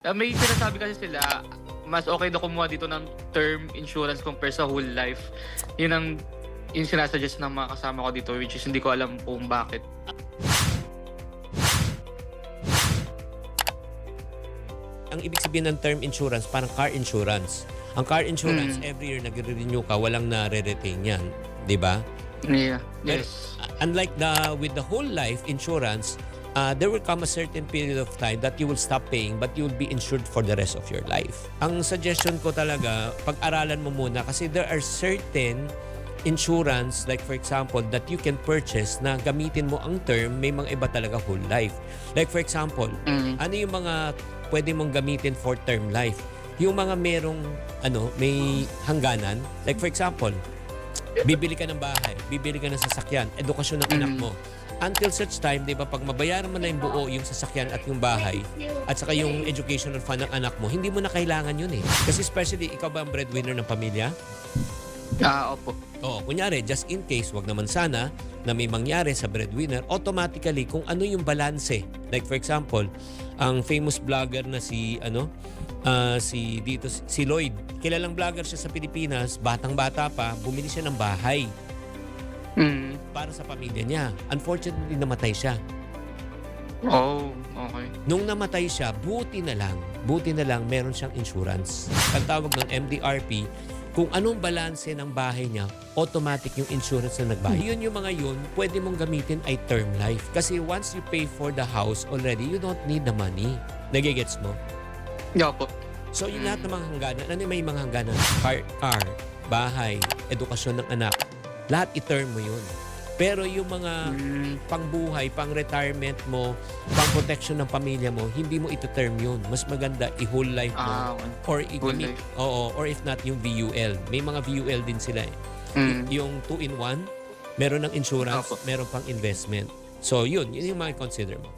Ah, may sinasabi kasi sila, mas okay daw kumuha dito ng term insurance compare sa whole life. Yun ang yung sinasuggest ng mga kasama ko dito which is hindi ko alam kung bakit. Ang ibig sabihin ng term insurance, parang car insurance. Ang car insurance, Mm. every year nagre-renew ka, walang na-retain yan. Di ba? Yeah. Yes. Unlike the with the whole life insurance, uh, there will come a certain period of time that you will stop paying but you will be insured for the rest of your life. Ang suggestion ko talaga, pag-aralan mo muna kasi there are certain insurance like for example that you can purchase na gamitin mo ang term may mga iba talaga whole life. Like for example, Mm. ano yung mga pwede mong gamitin for term life? Yung mga merong ano, may hangganan. Like for example, bibili ka ng bahay, bibili ka ng sasakyan, edukasyon ng anak Mm. mo. Until such time, 'di ba, pag mabayaran mo na yung buo yung sasakyan at yung bahay at saka yung educational fund ng anak mo, hindi mo na kailangan yun eh. Kasi especially ikaw ba ang breadwinner ng pamilya? Ah, opo. Oo, kunyari, just in case, wag naman sana na may mangyari sa breadwinner, automatically kung ano yung balanse. Like for example, ang famous vlogger na si ano, ah, si dito si Lloyd. Kilalang vlogger siya sa Pilipinas, batang-bata pa, bumili siya ng bahay Mm. Para sa pamilya niya. Unfortunately, namatay siya. Oh, okay. Nung namatay siya, buti na lang, buti na lang meron siyang insurance. Ang tawag ng MDRP, kung anong balanse ng bahay niya, automatic yung insurance na nagbayad. Yun yung mga yun, pwede mong gamitin ay term life. Kasi once you pay for the house already, you don't need the money. Nagigets mo? Yeah, opo. So yung lahat ng mga hangganan, ano may mga hangganan? Car, car, bahay, edukasyon ng anak, lahat i-term mo yun. Pero yung mga Mm. pangbuhay, pang-retirement mo, pang-protection ng pamilya mo, hindi mo ito term yun. Mas maganda i-whole life mo. Ah, okay. or life. Oo, or if not, yung VUL. May mga VUL din sila eh. Mm. Y- yung 2-in-1, meron ng insurance, Opo. meron pang investment. So yun, yun yung mga consider mo.